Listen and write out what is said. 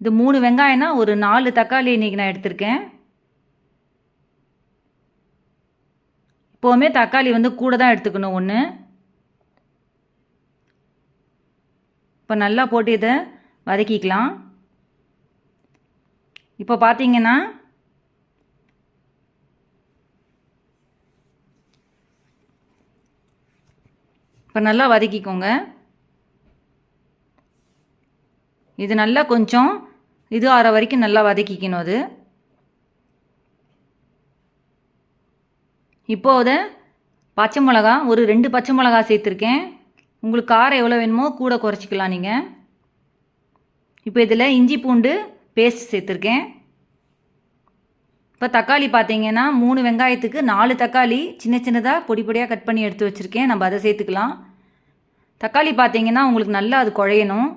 இது மூணு வெங்காயம்னா ஒரு நாலு தக்காளி இன்றைக்கி நான் எடுத்திருக்கேன். இப்போவுமே தக்காளி வந்து கூட தான் எடுத்துக்கணும் ஒன்று இப்போ நல்லா போட்டு இதை வதக்கிக்கலாம். இப்போ பார்த்தீங்கன்னா இப்போ நல்லா வதக்கிக்கோங்க. இது நல்லா கொஞ்சம் இது ஆற வரைக்கும் நல்லா வதக்கிக்கணும் அது. இப்போது பச்சை மிளகா ஒரு ரெண்டு பச்சை மிளகா சேர்த்துருக்கேன். உங்களுக்கு காரம் எவ்வளோ வேணுமோ கூட குறைச்சிக்கலாம் நீங்கள் இப்போ இதில் இஞ்சி பூண்டு பேஸ்ட் சேர்த்துருக்கேன். இப்போ தக்காளி பார்த்தீங்கன்னா மூணு வெங்காயத்துக்கு நாலு தக்காளி சின்ன சின்னதாக பொடி பொடியாக கட் பண்ணி எடுத்து வச்சுருக்கேன். நம்ம அதை சேர்த்துக்கலாம். தக்காளி பார்த்தீங்கன்னா உங்களுக்கு நல்லா அது குழையணும்.